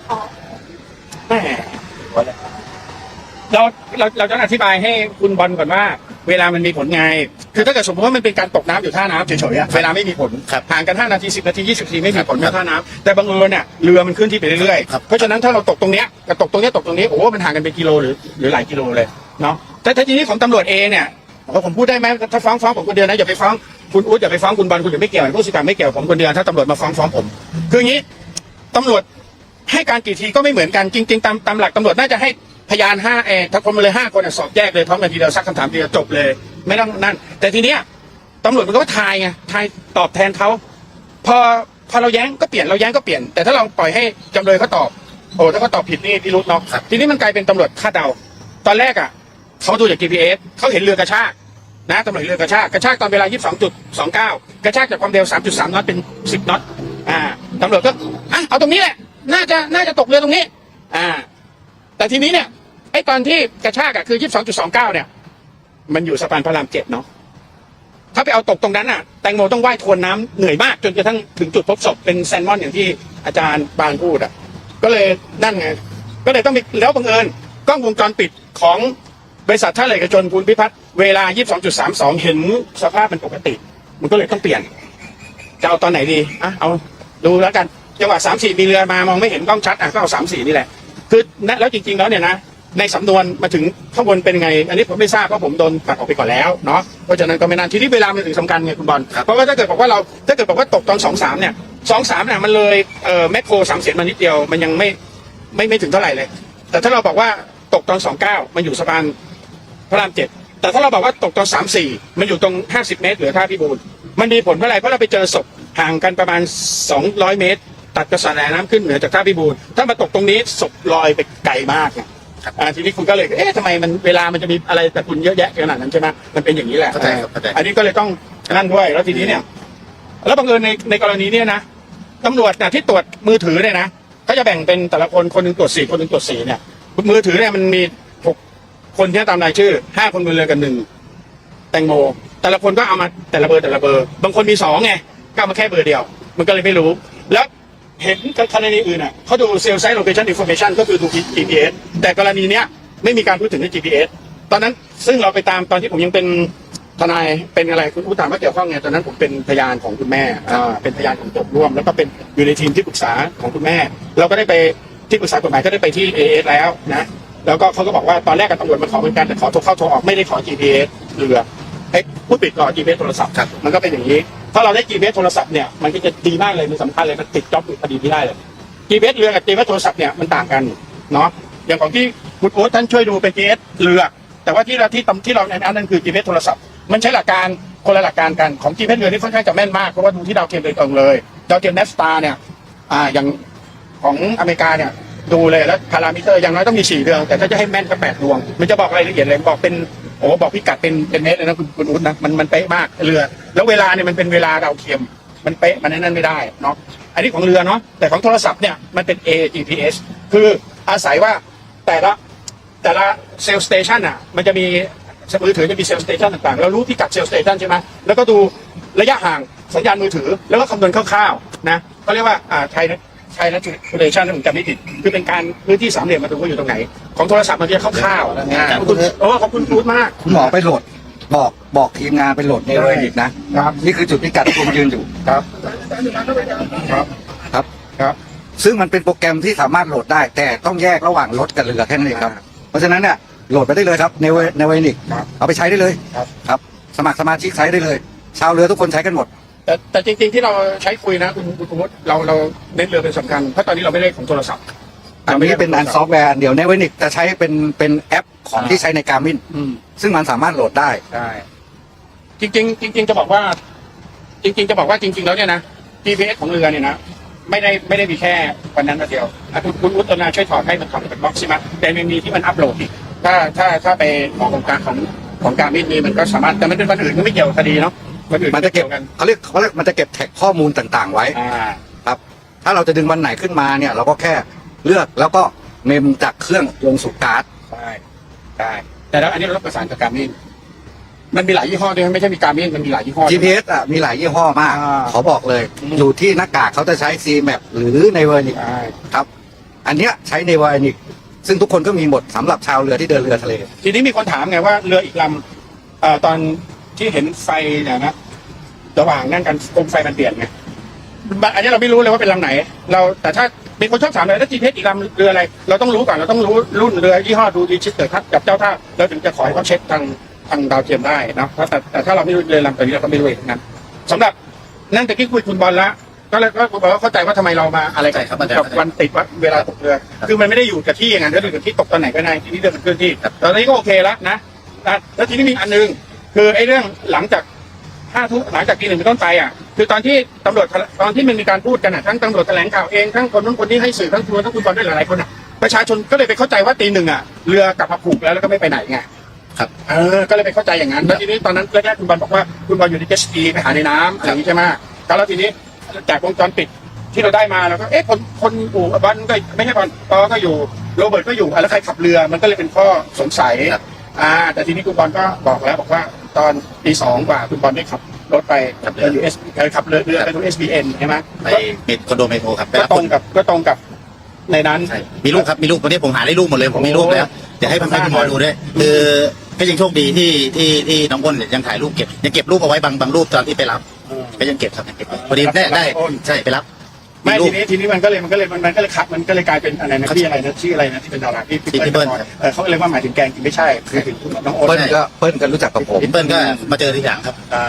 แม่เราเราเราจะอธิบายให้คุณบอลก่อนว่า เวลามันมีผลไง คือถ้าเกิดสมมติว่ามันเป็นการตกน้ำอยู่ท่าน้ำเฉยๆอะเวลาไม่มีผลครับห่างกันห้านาทีสิบนาทียี่สิบนาทีไม่มีผลครัไม่บท่าน้ำแต่บางเอิญเนี่ยเรือมันเคลื่อนที่ไปเรื่อยครับๆเพราะฉะนั้นถ้าเราตกตรงเนี้ยกับตกตรงเนี้ยตกตรงนี้โอ้โหมันห่างกันเป็นกิโลหรือหรือหลายกิโลเลยเนาะ แต่ถ้าทีนี้ของตำรวจเองเนี่ยผมผมพูดได้ไหมถ้าฟ้องฟ้องผมคนเดียวนะอย่าไปฟ้องคุณอุ๊ดอย่าไปฟ้องคุณบอลคุณอย่าไม่เกี่ยวผู้สิการไม่เกี่ยวผมคนเดียวถ้าตำรวจมาฟ้องฟ้องผม คืออย่างนี้ตำรวจให้การกี่ทีก็ไม่เหมือนกันจริง ๆ ตามตามหลักตำรวจน่าจะให้พยานห้าเออถ้าคนมาเลยห้าคนสอบแยกเลยพร้อมกันทีเดียวซักคำถามเดียวจบเลย ไม่ต้องนั่น แต่ทีเนี้ยตำรวจมันก็ทายไงทายตอบแทนเขาพอพอเราแย้งก็เปลี่ยนเราแย้งก็เปลี่ยน แต่ถ้าเราปล่อยให้จำเลยเขาตอบโอ้ถ้าเขาตอบผิดนี่พี่รุธเนาะทีนี้มันกลายเป็นตำรวจคาดเดา ตอนแรกอะ เขาดูจาก GPS เขาเห็นเรือกระชากนะตำรวจเรือกระชากกระชากตอนเวลา 22.29 กระชากจากความเร็ว 3.3 น็อตเป็น 10 น็อตอ่าตำรวจก็อะเอาตรงนี้แหละ น่าจะน่าจะตกเรือตรงนี้อ่าแต่ทีนี้เนี่ยไอ้ตอนที่กระชากอะคือ 22.29 เนี่ย มันอยู่สะพานพระรามเจ็ดเนาะถ้าไปเอาตกตรงนั้นอะแตงโมต้องว่ายทวนน้ำเหนื่อยมากจนกระทั่งถึงจุดพบศพเป็นแซลมอนอย่างที่อาจารย์บานพูดอะก็เลยนั่นไงก็เลยต้องมีแล้วบังเอิญกล้องวงจรปิดของ บริษัทท่าเหล็กเอกชนภูลพิพัฒน์เวลา 22.32 เห็นสภาพมันปกติ มันก็เลยต้องเปลี่ยน จะเอาตอนไหนดีอะเอาดูแล้วกันจังหวะสามสี่มีเรือมามองไม่เห็นกล้องชัดอะก็เอาสามสี่นี่แหละคือณแล้วจริง ๆ แล้วเนี่ยนะในสำนวนมาถึงข้างบนเป็นไง อันนี้ผมไม่ทราบเพราะผมโดนตัดออกไปก่อนแล้วเนาะเพราะฉะนั้นก็ไม่นานทีนี้เวลามันถึงสำคัญไงคุณบอลเพราะว่าถ้าเกิดบอกว่าเราถ้าเกิดบอกว่าตกตอนสองสามเนี่ยสองสามเนี่ยมันเลยเอ่อแมคโครสามเสียนมานิดเดียวมันยังไม่ไม่ไม่ถึงเท่าไหร่เลย แต่ถ้าเราบอกว่าตกตอนสองเก้ามันอยู่สะพาน พระรามเจ็ดแต่ถ้าเราบอกว่าตกตอนสามสี่มันอยู่ตรงห้าสิบเมตรเหลือท่าพิบูลมันมีผลเพราะอะไรเพราะเราไปเจอศพห่างกันประมาณสองร้อยเมตร ตัดกระแสน้ำขึ้นเหนือจากท่าพิบูลถ้ามาตกตรงนี้ศพลอยไปไกลมากไงอ่าทีนี้คุณก็เลยเอ๊ะทำไมมันเวลามันจะมีอะไรแต่คุณเยอะแยะขนาดนั้นใช่ไหมมันเป็นอย่างนี้แหละเข้าใจครับเข้าใจอันนี้ก็เลยต้องนั่นด้วยแล้วทีนี้เนี่ย แล้วบังเอิญในในกรณีเนี้ยนะตำรวจนะที่ตรวจมือถือเนี่ยนะเขาจะแบ่งเป็นแต่ละคนคนหนึ่งตรวจสี่คนหนึ่งตรวจสี่เนี่ยมือถือเนี่ยมันมีหก คนที่ตามรายชื่อห้าคนบนเรือกันหนึ่งแตงโม แต่ละคนก็เอามาแต่ละเบอร์แต่ละเบอร์ บางคนมีสองไงก็เอามาแค่เบอร์เดียว มันก็เลยไม่รู้ แล้วเห็นกรณีอื่นอะเขาดูเซลล์ไซต์โลเคชันอินโฟเมชันก็คือดู GPS แต่กรณีเนี้ยไม่มีการพูดถึงใน GPS ตอนนั้นซึ่งเราไปตามตอนที่ผมยังเป็นทนายเป็นอะไรคุณอู้ถามว่าเกี่ยวข้องไงตอนนั้นผมเป็นพยานของคุณแม่อ่าเป็นพยานของจบร่วม แล้วก็เป็นอยู่ในทีมที่ปรึกษาของคุณแม่ เราก็ได้ไปที่ปรึกษากฎหมายก็ได้ไปที่เอเอสแล้วนะ แล้วก็เขาก็บอกว่าตอนแรกกับตำรวจมาขอเหมือนกันแต่ขอโทรเข้าโทรออกไม่ได้ขอ GPS เรือเอ้ยพูดปิดก่อน GPS โทรศัพท์ครับมันก็เป็นอย่างนี้ ถ้าเราได้ GPS โทรศัพท์เนี่ยมันก็จะดีมากเลยมันสำคัญเลยมันติดจ็อบคดีที่ได้เลย GPS เรือกับ GPS โทรศัพท์เนี่ยมันต่างกันเนาะอย่างของที่คุณโอ๊ตท่านช่วยดูเป็น GPS เรือ แต่ว่าที่เราที่ตำที่เราในนั้นนั่นคือ GPS โทรศัพท์มันใช้หลักการคนละหลักการกันของ GPS เรือนี่ค่อนข้างจะแม่นมากเพราะว่าดูที่ดาวเทียมโดยตรงเลยดาวเทียมเนสตาเนี่ยอ่าอย่างของอเมริกาเนี่ย ดูเลยแล้วพารามิเตอร์อย่างน้อยต้องมีสี่ดวงแต่ถ้าจะให้แม่นก็แปดดวง มันจะบอกรายละเอียดเลยบอกเป็นโอ้บอกพิกัดเป็นเป็นเมตรเลยนะคุณคุณอุ๊ดนะมันมันเป๊ะมากเรือ แล้วเวลาเนี่ยมันเป็นเวลาดาวเทียมมันเป๊ะมันนั่นไม่ได้เนาะอันนี้ของเรือเนาะแต่ของโทรศัพท์เนี่ยมันเป็น AGPS คืออาศัยว่าแต่ละแต่ละเซลล์สเตชันอะมันจะมีมือถือจะมีเซลล์สเตชันต่างๆเรารู้พิกัดเซลล์สเตชันใช่ไหมแล้วก็ดูระยะห่างสัญญาณมือถือ แล้วก็คำนวณคร่าวๆนะเขาเรียกว่าอ่าไทย ไทยนัทูเลชันถ้าผมจำไม่ผิด คือเป็นการพื้นที่สามเหลี่ยมมาดูว่าอยู่ตรงไหน ของโทรศัพท์มันจะคร่าวๆนะขอบคุณโอ้ขอบคุณพูดมาก คุณหมอไปโหลด บอกบอกทีมงานไปโหลดในเวนิกนะครับ นี่คือจุดพิกัดที่ผมยืนอยู่ครับ ครับครับครับ ซึ่งมันเป็นโปรแกรมที่สามารถโหลดได้ แต่ต้องแยกระหว่างรถกับเรือแค่นั้นเองครับ เพราะฉะนั้นเนี่ยโหลดไปได้เลยครับในเวในเวนิกครับเอาไปใช้ได้เลยครับครับ สมัครสมาชิกใช้ได้เลย ชาวเรือทุกคนใช้กันหมด แต่แต่จริง ๆที่เราใช้คุยนะคุณคุณคุณวุฒิเราเราเน้นเรือเป็นสำคัญเพราะตอนนี้เราไม่ได้ของโทรศัพท์อันนี้เป็นอันซอฟต์แวร์อันเดียวในเวนิกจะใช้เป็นเป็นแอปของที่ใช้ในการมินอืมซึ่งมันสามารถโหลดได้ ได้ จริง ๆ จริง ๆ จะบอกว่า จริง ๆ จะบอกว่าจริง ๆ แล้วเนี่ยนะ GPS ของเรือเนี่ยนะไม่ได้ไม่ได้มีแค่วันนั้นวันเดียวอะคุณคุณวุฒินาช่วยถอดให้มันทำเป็นบ็อกซ์ใช่ไหมแต่มันมีที่มันอัปโหลดอีกถ้าถ้าถ้าไปของของการของของการมินนี่มันก็สามารถแต่มันเป็นวันอื่นก็ไม่เกี่ยวกับคดีเนาะ มันอื่นมันจะเก็บกี่ยวกันเขาเรียกเขาเรียกมันจะเก็บแท็กข้อมูลต่างๆ ไว้อ่าครับ ถ้าเราจะดึงวันไหนขึ้นมาเนี่ย เราก็แค่เลือกแล้วก็เมมจากเครื่องลงสู่การ์ด ใช่ใช่แต่แล้วอันนี้เราต้องประสานกับการมินมันมีหลายยี่ห้อด้วยไม่ใช่มีการมินมันมีหลายยี่ห้อ GPS อะมีหลายยี่ห้อมาก อ่าเขาบอกเลยอืมอยู่ที่หน้ากากเขาจะใช้ C map หรือในเวอร์นิกใช่ครับ อันเนี้ยใช้ในเวอร์นิกซึ่งทุกคนก็มีหมดสำหรับชาวเรือที่เดินเรือทะเล ทีนี้มีคนถามไงว่าเรืออีกลำเอ่อตอน ที่เห็นไฟเนี่ยนะระหว่างนั่งกันโคมไฟมันเปลี่ยนไงอันนี้เราไม่รู้เลยว่าเป็นลำไหน เราแต่ถ้ามีคนชอบถามเลยถ้า GPS อีกลำเรืออะไร เราต้องรู้ก่อนเราต้องรู้รุ่นเรือยี่ห้อดูดีชิดเกิดครับกับเจ้าท่าเราถึงจะขอให้เขาเช็คทางทางดาวเทียมได้นะถ้าแต่แต่ถ้าเราไม่รู้เรือลำตัวนี้เราก็ไม่รู้เองนั้นสำหรับนั่นตะกี้คุยคุณบอลละก็เลยก็บอกว่าเข้าใจว่าทำไมเรามาอะไรกัใช่ครับเข้าใจกับวันติดว่าเวลาตกเรือ คือมันไม่ได้อยู่กับที่อย่างนั้นก็อยู่กับที่ตกตอนไหนก็ได้ที่นี่เรือมันเคลื่อนที่ตอนนี้ก็โอเคแล้วนะนะแล้วทีนี้มีอันหนึง คือไอ้เรื่องหลังจากห้าทุ่มหลังจากตีหนึ่งเป็นต้นไปอะคือตอนที่ตำรวจตอนที่มันมีการพูดกันอะทั้งตำรวจแถลงข่าวเองทั้งคนนู้นคนนี้ให้สื่อทั้งคุณทั้งคุณบอลด้วยหลายๆคนอะประชาชนก็เลยไปเข้าใจว่าตีหนึ่งอะเรือกลับมาผูกแล้วแล้วก็ไม่ไปไหนไงครับเออก็เลยไปเข้าใจอย่างนั้นแล้วทีนี้ตอนนั้นแรกๆคุณบอลบอกว่าคุณบอลอยู่ในเจสกีไปหาในน้ำอะไรอย่างนี้ใช่ไหมแล้วทีนี้จากวงจรปิดที่เราได้มาเราก็เอ๊ะคนคนอู่บอลก็ไม่ใช่บอลปอก็อยู่โรเบิร์ตก็อยู่อะแล้วใครขับเรือมันก็เลยเป็นข้อสงสัยครับอ่าแต่ทีนี้คุณบอลก็บอกแล้วบอกว่า ตอนตีสองกว่าคุณบอลได้ขับรถไปไปอยู่เอสขับเรือเรือไปดูเอสบีเอ็นใช่ไหมไปเมดคอนโดเมโทรครับไปก็รับตรคงนกับก็ตรงกับในนั้น ใช่มีรูปครับมีรูปวันนี้ผมหาได้รูปหมดเลยผมมีรูปแล้วเดี๋ยวให้ให้คุณหมอดูด้วยคือก็ยังโชคดีที่ที่ที่น้องอ้นเนี่ยยังถ่ายรูปเก็บยังเก็บรูปเอาไว้บางบางรูปตอนที่ไปรับ ก็ยังเก็บครับยังเก็บไว้พอดีได้ได้ใช่ไปรับ ไม่รูทีปนี้ทีนี้มันก็เลยมันก็เลยมันมันก็เลยขับมันก็เลยกลายเป็นอะไรนะที่อะไรนะชื่ออะไรนะที่เป็นดาราที่ที่พี่เบิ้ลเออเขาก็เลยว่าหมายถึงแกงจริงไม่ใช่คือถึงน้องโอ๊ตเปิ้ลก็เปิ้ลก็รู้จักกับผมพี่เปิ้ลก็มาเจอทีหลังครับใช่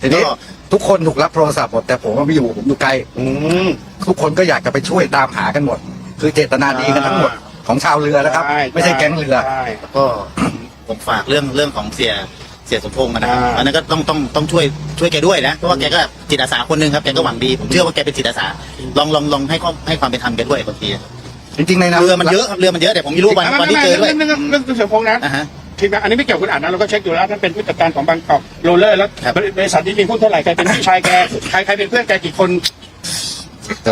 ทีนี้ก็ทุกคนถูกรับโทรศัพท์หมดแต่ผมว่าไม่อยู่ผมอยู่ไกลอืมทุกคนก็อยากจะไปช่วยตามหากันหมด คือเจตนาดีกันทั้งหมดของชาวเรือนะครับ ไม่ใช่แก๊งเรือใช่แล้วก็ผมฝากเรื่องเรื่องของเสีย เสียสมพงษ์อะนะอ่า อันนั้นก็ต้องต้องต้องช่วยช่วยแกด้วยนะเพราะว่าแกก็จิตอาสาคนหนึ่งครับแกก็หวังดีผมเชื่อว่าแกเป็นจิตอาสาลองลองลองให้ความให้ความเป็นธรรมแกด้วยบางทีจริงๆในนั้นเรือมันเยอะครับเรือมันเยอะแต่ผมมีรูปวันไม่วันไม่ที่ไม่เจอด้วยเรื่องเรื่องเรื่องเรื่องเรื่องเสือพงษ์นะอ่าฮะ ทีมงานอันนี้ไม่เกี่ยวกับคุณอ่านนะเราก็เช็คอยู่แล้วท่านเป็นผู้จัดการของบางกอกโรลเลอร์แล้วครับ บริษัทนี้มีหุ้นเท่าไหร่ใครเป็นพี่ชายแกใครใครเป็นเพื่อนแกกี่คน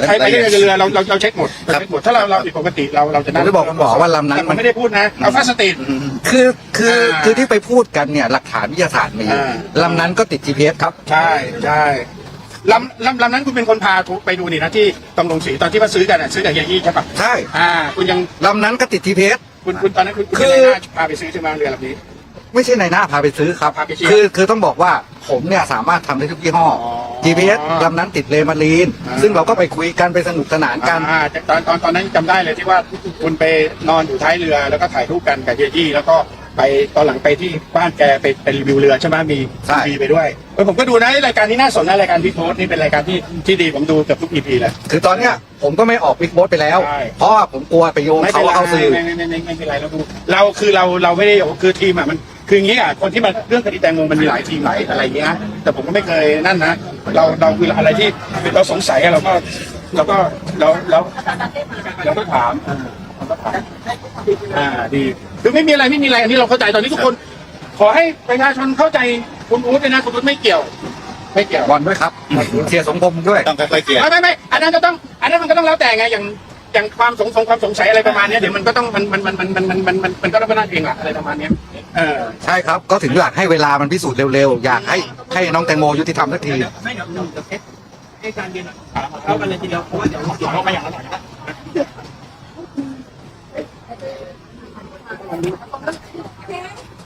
ใครไปเรือเรือเราเราเราเช็คหมดเราเช็คหมดถ้าเราเราผิดปกติเราเราจะผมจะบอกคุณหมอว่าลำนั้นแต่ผมัมนไม่ได้พูดนะเอาฟาสติด คือคืออ่าคือที่ไปพูดกันเนี่ยหลักฐานวิทยาศาสตร์มีอ่า ลำนั้นก็ติด GPS ครับ ใช่ใช่ลำลำลำนั้นคุณเป็นคนพาไปดูนี่นะที่ตำรงศรีตอนที่ว่าซื้อกันอะซื้อจากเฮียยี่ใช่ปะใช่อ่า คุณยังลำนั้นก็ติด GPS คุณคุณตอนนั้นคุณคุณคือเป็นนายหน้าพาไปซื้อใช่ไหมเรือลำนี้ ไม่ใช่ในหน้าพาไปซื้อครับ พาไปเที่ยวคือคือต้องบอกว่าผมเนี่ยสามารถทำได้ทุกยี่ห้ออ อ GPS ลำนั้นติดเลมารีน อ่า ซึ่งเราก็ไปคุยกันไปสนุกสนานกัน อ่าตอนตอนตอนนั้นจำได้เลยที่ว่าคุณไปนอนอยู่ท้ายเรือแล้วก็ถ่ายรูปกันกับเฮียยี่แล้วก็ไปตอนหลังไปที่บ้านแกไปไปรีวิวเรือใช่ไหมมีใช่ทีไปด้วยเออผมก็ดูนะรายการนี้น่าสนนะรายการพี่โพสต์นี่เป็นรายการที่ที่ดีผมดูเกือบทุกอีพีเลย คือตอนเนี้ยผมก็ไม่ออกบิ๊กโบ๊ทไปแล้ว ใช่ เพราะว่าผมกลัวไปโยงไม่เขาเป็นไรว่าเขาสื่อ ไม่ไม่ไม่ไม่ไม่เป็นไรเราดูเราคือเราเราไม่ได้คือทีมอะมัน คืออย่างนี้อะคนที่มาเรื่องคดีแตงโมมันมีหลายทีมหลายอะไรอย่างเงี้ยแต่ผมก็ไม่เคยนั่นนะเราเราคืออะไรที่เราสงสัยอะเราก็เราก็เราเราเราก็ถามเราก็ถามอ่าดีคือไม่มีอะไรไม่มีอะไรอันนี้เราเข้าใจตอนนี้ทุกคน ขอให้ประชาชนเข้าใจคุณอู๊ดเลยนะคุณอู๊ดไม่เกี่ยว ไม่เกี่ยว บอลด้วยครับเชียร์สมพงษ์ด้วย ต้องค่อยๆเกลี่ยไม่ไม่ไม่อันนั้นก็ต้อง อันนั้นมันก็ต้องแล้วแต่ไงอย่าง อย่างความสงสงความสงสัยอะไรประมาณเนี้ยเดี๋ยวมันก็ต้องมันมันมันมันมันมันมันมันมันก็ต้องเป็นหน้าเองแหละอะไรประมาณเนี้ยเออใช่ครับ ก็ถึงหลักให้เวลามันพิสูจน์เร็วๆ อยากให้ให้น้องแตงโมยุติธรรมสักที ไม่เดี๋ยวเดี๋ยวเดี๋ยวเช็คให้การเรียนเข้ากันเลยทีเดียวเพราะว่าเดี๋ยวเดี๋ยวเราไปอย่างละหน่อยนะโอเค